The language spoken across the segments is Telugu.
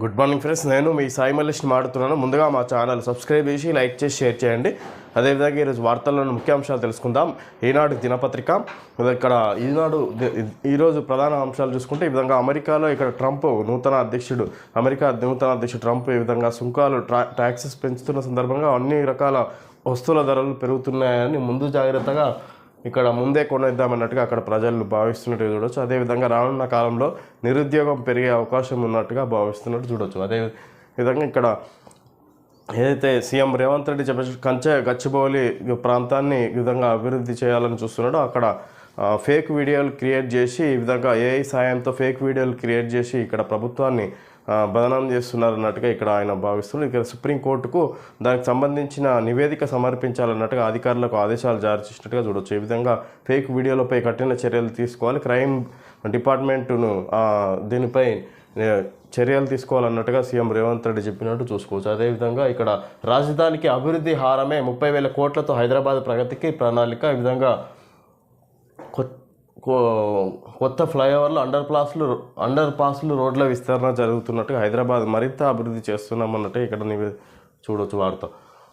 గుడ్ మార్నింగ్ ఫ్రెండ్స్ నేను మీ సాయి మల్లేష్ని మాడుతున్నాను ముందుగా మా ఛానల్ సబ్స్క్రైబ్ చేసి లైక్ చేసి షేర్ చేయండి. అదేవిధంగా ఈరోజు వార్తల్లోని ముఖ్యాంశాలు తెలుసుకుందాం. ఈనాడు దినపత్రిక ఇక్కడ ఈనాడు ఈరోజు ప్రధాన అంశాలు చూసుకుంటే ఈ విధంగా అమెరికాలో ఇక్కడ ట్రంప్ నూతన అధ్యక్షుడు అమెరికా నూతన అధ్యక్షుడు ట్రంప్ ఈ విధంగా సుంకాలు ట్రా ట్యాక్సెస్ పెంచుతున్న సందర్భంగా అన్ని రకాల వస్తువుల ధరలు పెరుగుతున్నాయని ముందు జాగ్రత్తగా ఇక్కడ ముందే కొనేద్దామన్నట్టుగా అక్కడ ప్రజలు భావిస్తున్నట్టు చూడొచ్చు. అదేవిధంగా రానున్న కాలంలో నిరుద్యోగం పెరిగే అవకాశం ఉన్నట్టుగా భావిస్తున్నట్టు చూడొచ్చు. అదే విధంగా ఇక్కడ ఏదైతే సీఎం రేవంత్ రెడ్డి చెప్పేసి కంచె గచ్చిబౌలి ప్రాంతాన్ని ఈ విధంగా అభివృద్ధి చేయాలని చూస్తున్నాడో అక్కడ ఫేక్ వీడియోలు క్రియేట్ చేసి ఈ విధంగా ఏఐ సాయంతో ఫేక్ వీడియోలు క్రియేట్ చేసి ఇక్కడ ప్రభుత్వాన్ని బదనాం చేస్తున్నారు అన్నట్టుగా ఇక్కడ ఆయన భావిస్తున్నారు ఇక్కడ సుప్రీంకోర్టుకు దానికి సంబంధించిన నివేదిక సమర్పించాలన్నట్టుగా అధికారులకు ఆదేశాలు జారీ చేసినట్టుగా చూడొచ్చు. ఈ విధంగా ఫేక్ వీడియోలపై కఠిన చర్యలు తీసుకోవాలి క్రైమ్ డిపార్ట్మెంటును దీనిపై చర్యలు తీసుకోవాలన్నట్టుగా సీఎం రేవంత్ రెడ్డి చెప్పినట్టు చూసుకోవచ్చు. అదేవిధంగా ఇక్కడ రాజధానికి అభివృద్ధి హారమే ముప్పై వేల కోట్లతో హైదరాబాద్ ప్రగతికి ప్రణాళిక. ఈ విధంగా కొత్త ఫ్లైఓవర్లు అండర్ పాస్లు అండర్ పాస్లు రోడ్ల విస్తరణ జరుగుతున్నట్టుగా హైదరాబాద్ మరింత అభివృద్ధి చేస్తున్నామన్నట్టు ఇక్కడ నీవు చూడొచ్చు వార్త.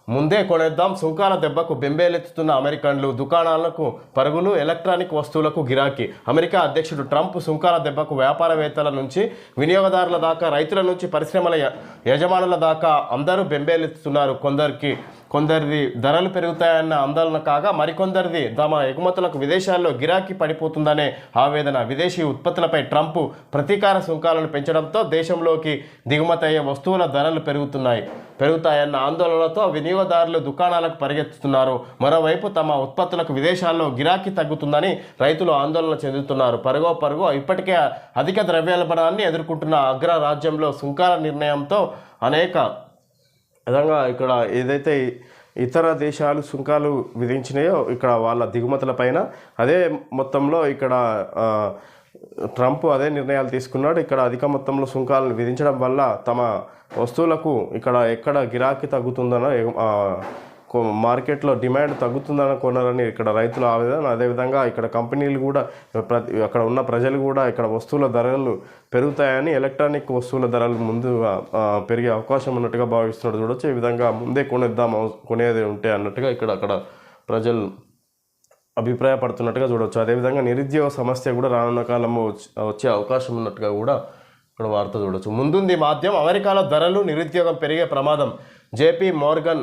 ముందే కొనేద్దాం సుంకాల దెబ్బకు బెంబేలెత్తుతున్న అమెరికన్లు దుకాణాలకు పరుగులు ఎలక్ట్రానిక్ వస్తువులకు గిరాకీ. అమెరికా అధ్యక్షుడు ట్రంప్ సుంకాల దెబ్బకు వ్యాపారవేత్తల నుంచి వినియోగదారుల దాకా రైతుల నుంచి పరిశ్రమల య- యజమానుల దాకా అందరూ బెంబేలెత్తుతున్నారు కొందరికి. కొందరిది ధరలు పెరుగుతాయన్న ఆందోళన కాగా మరికొందరిది తమ ఎగుమతులకు విదేశాల్లో గిరాకీ పడిపోతుందనే ఆవేదన విదేశీ ఉత్పత్తులపై ట్రంప్ ప్రతీకార సుంకాలను పెంచడంతో దేశంలోకి దిగుమతయ్యే వస్తువుల ధరలు పెరుగుతున్నాయి. పెరుగుతాయన్న ఆందోళనతో వినియోగదారులు దుకాణాలకు పరిగెత్తుతున్నారు. మరోవైపు తమ ఉత్పత్తులకు విదేశాల్లో గిరాకీ తగ్గుతుందని రైతులు ఆందోళన చెందుతున్నారు. పరుగో పరుగో ఇప్పటికే అధిక ద్రవ్యోల్బణాన్ని ఎదుర్కొంటున్న అగ్ర రాజ్యంలో సుంకాల నిర్ణయంతో అనేక విధంగా ఇక్కడ ఏదైతే ఇతర దేశాలు సుంకాలు విధించినాయో ఇక్కడ వాళ్ళ దిగుమతుల పైన అదే మొత్తంలో ఇక్కడ ట్రంప్ అదే నిర్ణయాలు తీసుకున్నాడు. ఇక్కడ అధిక మొత్తంలో సుంకాలను విధించడం వల్ల తమ వస్తువులకు ఇక్కడ ఎక్కడ గిరాకీ తగ్గుతుందనో మార్కెట్లో డిమాండ్ తగ్గుతుందని కొనాలని ఇక్కడ రైతుల ఆవేదన. అదేవిధంగా ఇక్కడ కంపెనీలు కూడా ప్రతి అక్కడ ఉన్న ప్రజలు కూడా ఇక్కడ వస్తువుల ధరలు పెరుగుతాయని ఎలక్ట్రానిక్ వస్తువుల ధరలు ముందు పెరిగే అవకాశం ఉన్నట్టుగా భావిస్తున్నాడు చూడొచ్చు. ఈ విధంగా ముందే కొనేద్దాం కొనేది ఉంటే అన్నట్టుగా ఇక్కడ అక్కడ ప్రజలు అభిప్రాయపడుతున్నట్టుగా చూడవచ్చు అదేవిధంగా నిరుద్యోగ సమస్య కూడా రానున్న కాలంలో వచ్చే అవకాశం ఉన్నట్టుగా కూడా ఇక్కడ వార్త చూడవచ్చు ముందుంది మాధ్యం అమెరికాలో ధరలు నిరుద్యోగం పెరిగే ప్రమాదం. జేపీ మోర్గన్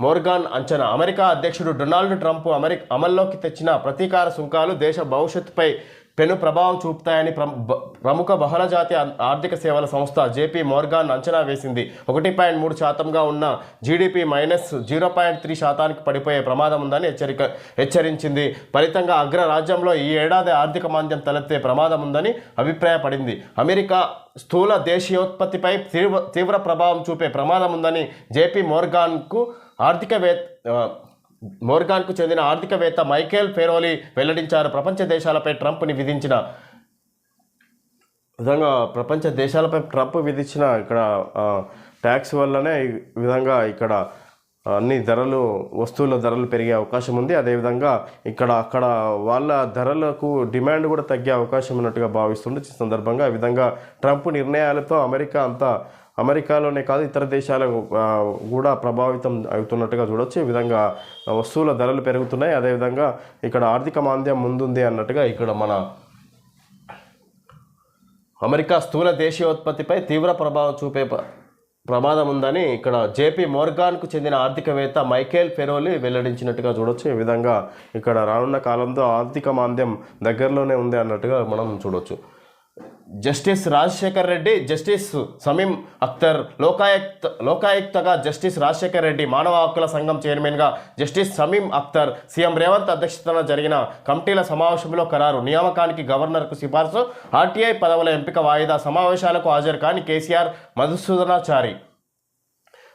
మోర్గాన్ అంచనా. అమెరికా అధ్యక్షుడు డొనాల్డ్ ట్రంప్ అమెరి అమల్లోకి తెచ్చిన ప్రతీకార సుంకాలు దేశ భవిష్యత్తుపై పెను ప్రభావం చూపుతాయని ప్రముఖ బహుళజాతి ఆర్థిక సేవల సంస్థ జేపీ మోర్గాన్ అంచనా వేసింది. ఒకటి పాయింట్ మూడు శాతంగా ఉన్న GDP minus zero point three శాతానికి పడిపోయే ప్రమాదం ఉందని హెచ్చరిక హెచ్చరించింది. ఫలితంగా అగ్ర రాజ్యంలో ఈ ఏడాది ఆర్థిక మాంద్యం తలెత్తే ప్రమాదం ఉందని అభిప్రాయపడింది. అమెరికా స్థూల దేశీయోత్పత్తిపై తీవ్ర తీవ్ర ప్రభావం చూపే ప్రమాదం ఉందని జేపీ మోర్గాన్కు ఆర్థికవేత్త మోర్గాన్కు చెందిన ఆర్థికవేత్త మైకేల్ ఫెరోలి వెల్లడించారు. ప్రపంచ దేశాలపై ట్రంప్ని విధించిన విధంగా ప్రపంచ దేశాలపై ట్రంప్ విధించిన ఇక్కడ ట్యాక్స్ వల్లనే ఈ విధంగా ఇక్కడ అన్ని ధరలు వస్తువుల ధరలు పెరిగే అవకాశం ఉంది. అదేవిధంగా ఇక్కడ అక్కడ వాళ్ళ ధరలకు డిమాండ్ కూడా తగ్గే అవకాశం ఉన్నట్టుగా భావిస్తుంది సందర్భంగా ఈ విధంగా ట్రంప్ నిర్ణయాలతో అమెరికా అంతా అమెరికాలోనే కాదు ఇతర దేశాలకు కూడా ప్రభావితం అవుతున్నట్టుగా చూడొచ్చు. ఈ విధంగా వస్తువుల ధరలు పెరుగుతున్నాయి. అదేవిధంగా ఇక్కడ ఆర్థిక మాంద్యం ముందుంది అన్నట్టుగా ఇక్కడ మన అమెరికా స్థూల దేశీయోత్పత్తిపై తీవ్ర ప్రభావం చూపే ప్రమాదం ఉందని ఇక్కడ జేపీ మోర్గాన్కు చెందిన ఆర్థికవేత్త మైకేల్ ఫెరోలి వెల్లడించినట్టుగా చూడొచ్చు. ఈ విధంగా ఇక్కడ రానున్న కాలంలో ఆర్థిక మాంద్యం దగ్గరలోనే ఉంది అన్నట్టుగా మనం చూడొచ్చు. జస్టిస్ రాజశేఖర్ రెడ్డి జస్టిస్ సమీం అఖ్తర్ లోకాయుక్త లోకాయుక్తగా జస్టిస్ రాజశేఖర్ రెడ్డి మానవ హక్కుల సంఘం చైర్మన్గా జస్టిస్ సమీం అఖ్తర్ సీఎం రేవంత్ అధ్యక్షతన జరిగిన కమిటీల సమావేశంలో ఖరారు. నియామకానికి గవర్నర్కు సిఫార్సు ఆర్టీఐ పదవుల ఎంపిక వాయిదా సమావేశాలకు హాజరు కాని కేసీఆర్ మధుసూదనాచారి.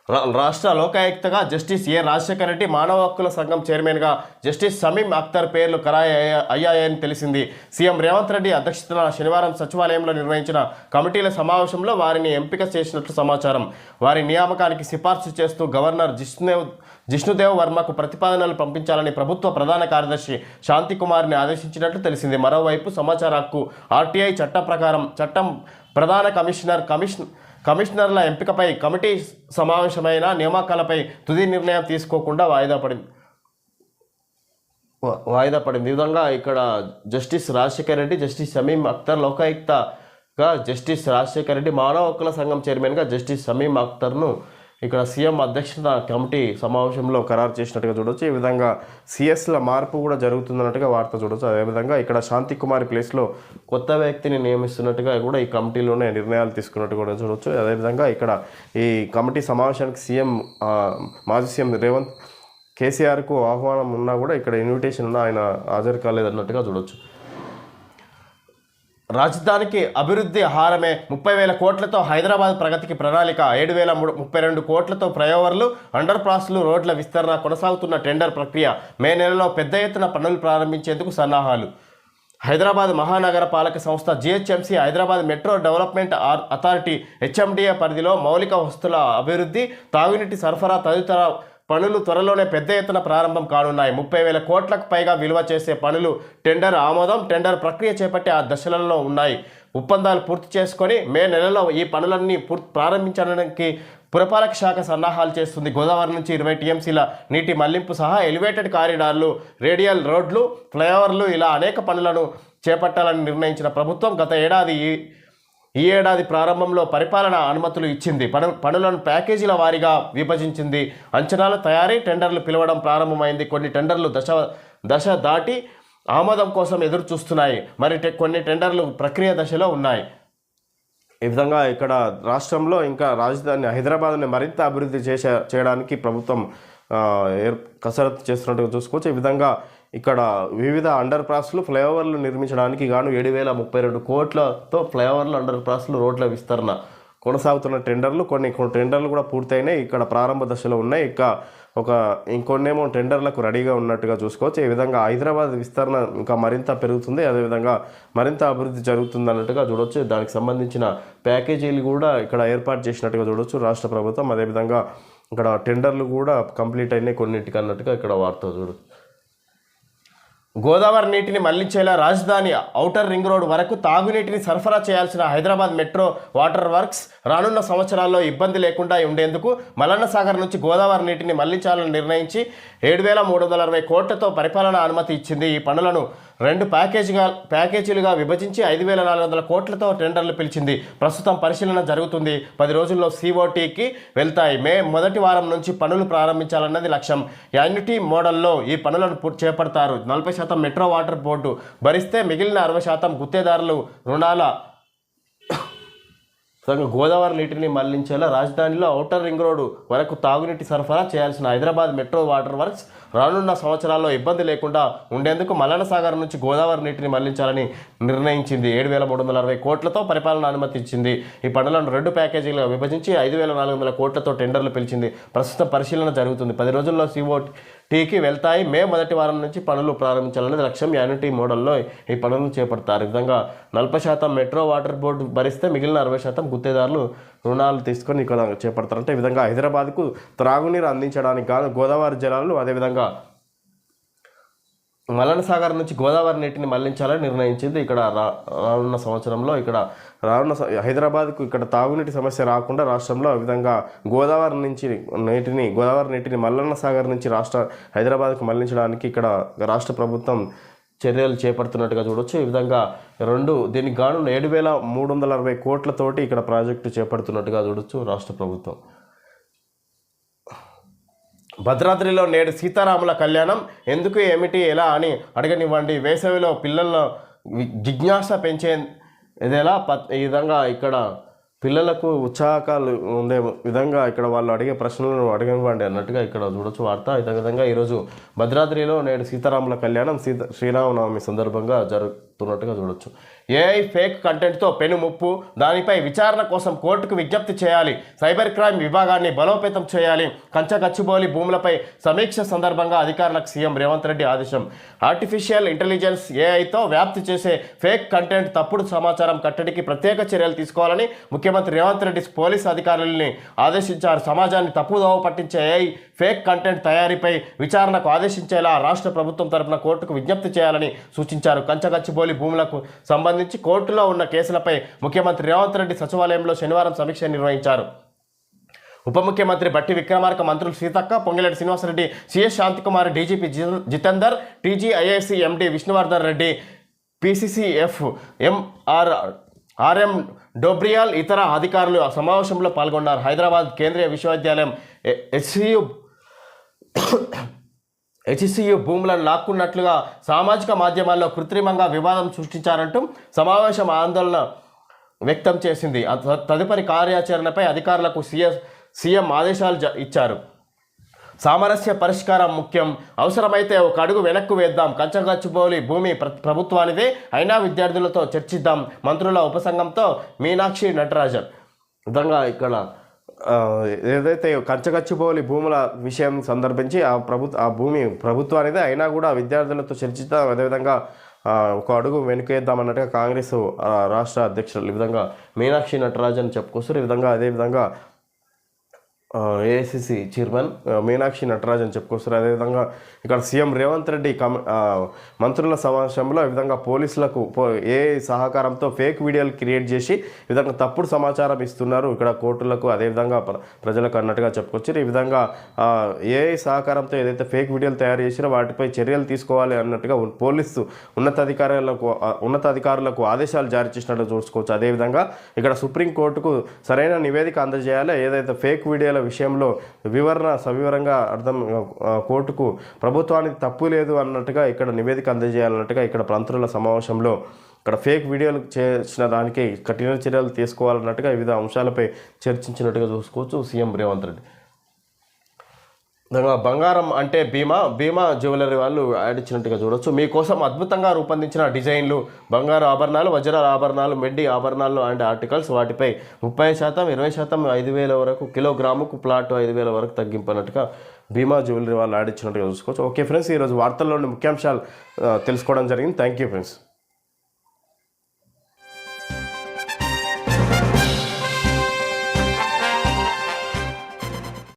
రాష్ట్ర లోకాయుక్తగా జస్టిస్ ఏ రాజశేఖర రెడ్డి మానవ హక్కుల సంఘం చైర్మన్గా జస్టిస్ సమీం అఖ్తర్ పేర్లు ఖరాయి అయ్యాయని తెలిసింది. సీఎం రేవంత్ రెడ్డి అధ్యక్షతన శనివారం సచివాలయంలో నిర్వహించిన కమిటీల సమావేశంలో వారిని ఎంపిక చేసినట్లు సమాచారం. వారి నియామకానికి సిఫార్సు చేస్తూ గవర్నర్ జిష్ణుదేవ్ జిష్ణుదేవ్ వర్మకు ప్రతిపాదనలు పంపించాలని ప్రభుత్వ ప్రధాన కార్యదర్శి శాంతికుమార్ని ఆదేశించినట్లు తెలిసింది. మరోవైపు సమాచార హక్కు ఆర్టీఐ చట్ట ప్రకారం చట్టం ప్రధాన కమిషనర్ కమిషన్ కమిషనర్ల ఎంపికపై కమిటీ సమావేశమైన నియామకాలపై తుది నిర్ణయం తీసుకోకుండా వాయిదా పడింది. వాయిదా పడింది. ఈ విధంగా ఇక్కడ జస్టిస్ రాజశేఖర రెడ్డి జస్టిస్ సమీం అఖ్తర్ లోకాయుక్తగా జస్టిస్ రాజశేఖర రెడ్డి మానవ హక్కుల సంఘం చైర్మన్గా జస్టిస్ సమీం అఖ్తర్ను ఇక్కడ సీఎం అధ్యక్షత కమిటీ సమావేశంలో ఖరారు చేసినట్టుగా చూడొచ్చు. ఈ విధంగా సిఎస్ల మార్పు కూడా జరుగుతుందన్నట్టుగా వార్త చూడొచ్చు. అదేవిధంగా ఇక్కడ శాంతి కుమారి ప్లేస్లో కొత్త వ్యక్తిని నియమిస్తున్నట్టుగా కూడా ఈ కమిటీలోనే నిర్ణయాలు తీసుకున్నట్టు కూడా చూడొచ్చు. అదేవిధంగా ఇక్కడ ఈ కమిటీ సమావేశానికి సీఎం మాజీ సీఎం రేవంత్ కేసీఆర్కు ఆహ్వానం ఉన్నా కూడా ఇక్కడ ఇన్విటేషన్ ఉన్నా ఆయన హాజరు కాలేదన్నట్టుగా చూడొచ్చు. రాజధానికి అభివృద్ధి హారమే ముప్పై వేల కోట్లతో హైదరాబాద్ ప్రగతికి ప్రణాళిక. ఏడు వేల మూడు ముప్పై రెండు కోట్లతో ఫ్లైఓవర్లు అండర్ పాస్లు రోడ్ల విస్తరణ కొనసాగుతున్న టెండర్ ప్రక్రియ మే నెలలో పెద్ద ఎత్తున పనులు ప్రారంభించేందుకు సన్నాహాలు. హైదరాబాద్ మహానగర పాలక సంస్థ జిహెచ్ఎంసీ హైదరాబాద్ మెట్రో డెవలప్మెంట్ ఆర్- అథారిటీ హెచ్ఎండిఏ పరిధిలో మౌలిక వస్తుల అభివృద్ధి తాగునీటి సరఫరా తదితర పనులు త్వరలోనే పెద్ద ఎత్తున ప్రారంభం కానున్నాయి. ముప్పై వేల కోట్లకు పైగా విలువ చేసే పనులు టెండర్ ఆమోదం టెండర్ ప్రక్రియ చేపట్టే ఆ దశలలో ఉన్నాయి. ఒప్పందాలు పూర్తి చేసుకొని మే నెలలో ఈ పనులన్నీ పూర్తి ప్రారంభించడానికి పురపాలక శాఖ సన్నాహాలు చేస్తుంది. గోదావరి నుంచి ఇరవై టీఎంసీల నీటి మళ్ళింపు సహా ఎలివేటెడ్ కారిడార్లు రేడియల్ రోడ్లు ఫ్లైఓవర్లు ఇలా అనేక పనులను చేపట్టాలని నిర్ణయించిన ప్రభుత్వం గత ఏడాది ఈ- ఏడాది ప్రారంభంలో పరిపాలన అనుమతులు ఇచ్చింది. పను పనులను ప్యాకేజీల వారీగా విభజించింది. అంచనాల తయారీ టెండర్లు పిలవడం ప్రారంభమైంది. కొన్ని టెండర్లు దశ దశ దాటి ఆమోదం కోసం ఎదురు చూస్తున్నాయి మరి కొన్ని టెండర్లు ప్రక్రియ దశలో ఉన్నాయి. ఈ విధంగా ఇక్కడ రాష్ట్రంలో ఇంకా రాజధాని హైదరాబాద్ని మరింత అభివృద్ధి చేసే చేయడానికి ప్రభుత్వం ఏర్ కసరత్తు చేస్తున్నట్టుగా చూసుకోవచ్చు. ఈ విధంగా ఇక్కడ వివిధ అండర్ పాస్లు ఫ్లైఓవర్లు నిర్మించడానికి గాను ఏడు వేల ముప్పై రెండు కోట్లతో ఫ్లైఓవర్లు అండర్ పాస్లు రోడ్ల విస్తరణ కొనసాగుతున్న టెండర్లు. కొన్ని కొన్ని టెండర్లు కూడా పూర్తయినాయి. ఇక్కడ ప్రారంభ దశలో ఉన్నాయి. ఇక ఒక ఇంకొన్నేమో టెండర్లకు రెడీగా ఉన్నట్టుగా చూసుకోవచ్చు. ఈ విధంగా హైదరాబాద్ విస్తరణ ఇంకా మరింత పెరుగుతుంది. అదేవిధంగా మరింత అభివృద్ధి జరుగుతుంది అన్నట్టుగా చూడొచ్చు. దానికి సంబంధించిన ప్యాకేజీలు కూడా ఇక్కడ ఏర్పాటు చేసినట్టుగా చూడొచ్చు. రాష్ట్ర ప్రభుత్వం అదేవిధంగా ఇక్కడ టెండర్లు కూడా కంప్లీట్ అయినాయి. కొన్నింటికి అన్నట్టుగా ఇక్కడ వార్త చూడొచ్చు. గోదావరి నీటిని మళ్ళించేలా రాజధాని ఔటర్ రింగ్ రోడ్ వరకు తాగునీటిని సరఫరా చేయాల్సిన హైదరాబాద్ మెట్రో వాటర్ వర్క్స్ రానున్న సంవత్సరాల్లో ఇబ్బంది లేకుండా ఉండేందుకు మలన్న సాగర్ నుంచి గోదావరి నీటిని మళ్ళించాలని నిర్ణయించి ఏడు వేల మూడు వందల అరవై కోట్లతో పరిపాలన అనుమతి ఇచ్చింది ఈ పనులను రెండు ప్యాకేజీగా ప్యాకేజీలుగా విభజించి ఐదు వేల నాలుగు వందల కోట్లతో టెండర్లు పిలిచింది. ప్రస్తుతం పరిశీలన జరుగుతుంది. పది రోజుల్లో సిఓటీకి వెళ్తాయి. మే మొదటి వారం నుంచి పనులు ప్రారంభించాలన్నది లక్ష్యం. యాన్యుటీ మోడల్లో ఈ పనులను చేపడతారు. నలభై శాతం మెట్రో వాటర్ బోర్డు భరిస్తే మిగిలిన అరవై శాతం గుత్తేదారులు రుణాల గోదావరి నీటిని మళ్ళించేలా రాజధానిలో ఔటర్ రింగ్ రోడ్డు వరకు తాగునీటి సరఫరా చేయాల్సిన హైదరాబాద్ మెట్రో వాటర్ వర్క్స్ రానున్న సంవత్సరాల్లో ఇబ్బంది లేకుండా ఉండేందుకు మలన సాగర్ నుంచి గోదావరి నీటిని మళ్ళించాలని నిర్ణయించింది. ఏడు వేల మూడు వందల అరవై కోట్లతో పరిపాలన అనుమతి ఇచ్చింది ఈ పనులను రెండు ప్యాకేజీలుగా విభజించి ఐదు వేల నాలుగు వందల కోట్లతో టెండర్లు పిలిచింది. ప్రస్తుతం పరిశీలన జరుగుతుంది. పది రోజుల్లో సిఓ టీకి వెళ్తాయి. మే మొదటి వారం నుంచి పనులు ప్రారంభించాలనేది లక్ష్యం. యానిటీ మోడల్లో ఈ పనులను చేపడతారు. ఈ విధంగా నలభై శాతం మెట్రో వాటర్ బోర్డు భరిస్తే మిగిలిన అరవై శాతం గుత్తేదారులు రుణాలు తీసుకొని ఇక్కడ చేపడతారు అంటే ఈ విధంగా హైదరాబాద్కు త్రాగునీరు అందించడానికి గాను గోదావరి జలాలు అదేవిధంగా మలన సాగర్ నుంచి గోదావరి నీటిని మళ్ళించాలని నిర్ణయించింది. ఇక్కడ రా రానున్న సంవత్సరంలో ఇక్కడ రానున్న స- హైదరాబాద్కు ఇక్కడ తాగునీటి సమస్య రాకుండా రాష్ట్రంలో విధంగా గోదావరి నుంచి నీటిని గోదావరి నీటిని మల్లన్న సాగర్ నుంచి రాష్ట్ర హైదరాబాద్కు మళ్ళించడానికి ఇక్కడ రాష్ట్ర ప్రభుత్వం చర్యలు చేపడుతున్నట్టుగా చూడొచ్చు. ఈ విధంగా రెండు దీనికి గాను ఏడు వేల మూడు వందల అరవై కోట్లతోటి ఇక్కడ ప్రాజెక్టు చేపడుతున్నట్టుగా చూడొచ్చు రాష్ట్ర ప్రభుత్వం. భద్రాద్రిలో నేడు సీతారాముల కళ్యాణం. ఎందుకు ఏమిటి ఎలా అని అడగనివ్వండి. వేసవిలో పిల్లల్లో జిజ్ఞాస పెంచే ఇదేలా ప- ఈ విధంగా ఇక్కడ పిల్లలకు ఉత్సాహకాలు ఉండే విధంగా ఇక్కడ వాళ్ళు అడిగే ప్రశ్నలను అడగనివ్వండి అన్నట్టుగా ఇక్కడ చూడొచ్చు వార్త. ఇదే విధంగా ఈరోజు భద్రాద్రిలో నేడు సీతారాముల కళ్యాణం సీత శ్రీరామనవమి సందర్భంగా జరు జరుగుతున్నట్టుగా చూడొచ్చు. ఏఐ ఫేక్ కంటెంట్తో పెను ముప్పు దానిపై విచారణ కోసం కోర్టుకు విజ్ఞప్తి చేయాలి. సైబర్ క్రైమ్ విభాగాన్ని బలోపేతం చేయాలి. కంచగచ్చిబౌలి భూములపై సమీక్ష సందర్భంగా అధికారులకు సీఎం రేవంత్ రెడ్డి ఆదేశం. ఆర్టిఫిషియల్ ఇంటెలిజెన్స్ ఏఐతో వ్యాప్తి చేసే ఫేక్ కంటెంట్ తప్పుడు సమాచారం కట్టడికి ప్రత్యేక చర్యలు తీసుకోవాలని ముఖ్యమంత్రి రేవంత్ రెడ్డి పోలీసు అధికారులని ఆదేశించారు. సమాజాన్ని తప్పుదోవ పట్టించే ఏఐ ఫేక్ కంటెంట్ తయారీపై విచారణకు ఆదేశించేలా రాష్ట్ర ప్రభుత్వం తరపున కోర్టుకు విజ్ఞప్తి చేయాలని సూచించారు. కంచగచ్చిబౌలి గచ్చిబౌలి భూములకు సంబంధించి కోర్టులో ఉన్న కేసులపై ముఖ్యమంత్రి రేవంత్ రెడ్డి సచివాలయంలో శనివారం సమీక్ష నిర్వహించారు. ఉప ముఖ్యమంత్రి బట్టి విక్రమార్క మంత్రులు Seethakka Pongireddy Srinivasareddy CS Shanthikumar DGP Jitender TGIIC MD Vishnuvardhan Reddy PCCF M R R M Dobriyal ఇతర అధికారులు ఆ సమావేశంలో పాల్గొన్నారు. హైదరాబాద్ కేంద్రీయ విశ్వవిద్యాలయం ఎస్సీయు హెచ్సియు భూములను లాక్కున్నట్లుగా సామాజిక మాధ్యమాల్లో కృత్రిమంగా వివాదం సృష్టించారంటూ సమావేశం ఆందోళన వ్యక్తం చేసింది. తదుపరి కార్యాచరణపై అధికారులకు సీఎస్ సీఎం ఆదేశాలు జ- ఇచ్చారు. సామరస్య పరిష్కారం ముఖ్యం. అవసరమైతే ఒక అడుగు వెనక్కు వేద్దాం. కంచగచ్చిపోలి భూమి ప్ర ప్రభుత్వానిదే. అయినా విద్యార్థులతో చర్చిద్దాం. మంత్రుల ఉపసంఘంతో మీనాక్షి నటరాజన్. విధంగా ఇక్కడ ఏదైతే కంచగచ్చిపోలి భూముల విషయం సందర్భించి ఆ ప్రభుత్వ ఆ భూమి ప్రభుత్వానిదే అయినా కూడా విద్యార్థులతో చర్చిద్దాం అదేవిధంగా ఒక అడుగు వెనుకేద్దాం అన్నట్టుగా కాంగ్రెస్ రాష్ట్ర అధ్యక్షులు ఈ విధంగా మీనాక్షి నటరాజన్ చెప్పుకొస్తారు. ఈ విధంగా అదేవిధంగా ఏఐసిసి చైర్మన్ మీనాక్షి మీనాక్షి నటరాజన్ చెప్పుకొస్తారు. అదేవిధంగా ఇక్కడ సీఎం రేవంత్ రెడ్డి కమ మంత్రుల సమావేశంలో ఈ విధంగా పోలీసులకు ఏ సహకారంతో ఫేక్ వీడియోలు క్రియేట్ చేసి ఈ విధంగా తప్పుడు సమాచారం ఇస్తున్నారు ఇక్కడ కోర్టులకు. అదేవిధంగా ప్రజలకు అన్నట్టుగా చెప్పుకొచ్చారు. ఈ విధంగా ఏ సహకారంతో ఏదైతే ఫేక్ వీడియోలు తయారు చేసినా వాటిపై చర్యలు తీసుకోవాలి అన్నట్టుగా పోలీసు ఉన్నతాధికారులకు ఉన్నతాధికారులకు ఆదేశాలు జారీ చేసినట్టు చూసుకోవచ్చు. అదేవిధంగా ఇక్కడ సుప్రీంకోర్టుకు సరైన నివేదిక అందజేయాలి. ఏదైతే ఫేక్ వీడియోలు విషయంలో వివరణ సవివరంగా అర్థం కోర్టుకు ప్రభుత్వానికి తప్పు లేదు అన్నట్టుగా ఇక్కడ నివేదిక అందజేయాలన్నట్టుగా ఇక్కడ మంత్రుల సమావేశంలో ఇక్కడ ఫేక్ వీడియోలు చేసిన దానికి కఠిన చర్యలు తీసుకోవాలన్నట్టుగా వివిధ అంశాలపై చర్చించినట్టుగా చూసుకోవచ్చు. సీఎం రేవంత్ రెడ్డి. బంగారం అంటే బీమా బీమా జ్యువెలరీ వాళ్ళు యాడ్ ఇచ్చినట్టుగా చూడొచ్చు. మీకోసం అద్భుతంగా రూపొందించిన డిజైన్లు బంగారు ఆభరణాలు వజ్రాల ఆభరణాలు మెడ్డి ఆభరణాలు అండ్ ఆర్టికల్స్ వాటిపై ముప్పై శాతం ఇరవై శాతం ఐదు వేల వరకు కిలోగ్రాముకు ప్లాట్ ఐదు వేల వరకు తగ్గింపనట్టుగా బీమా జ్యువెలరీ వాళ్ళు యాడ్ ఇచ్చినట్టుగా చూసుకోవచ్చు. ఓకే ఫ్రెండ్స్ ఈరోజు వార్తల్లోని ముఖ్యాంశాలు తెలుసుకోవడం జరిగింది. Thank you friends.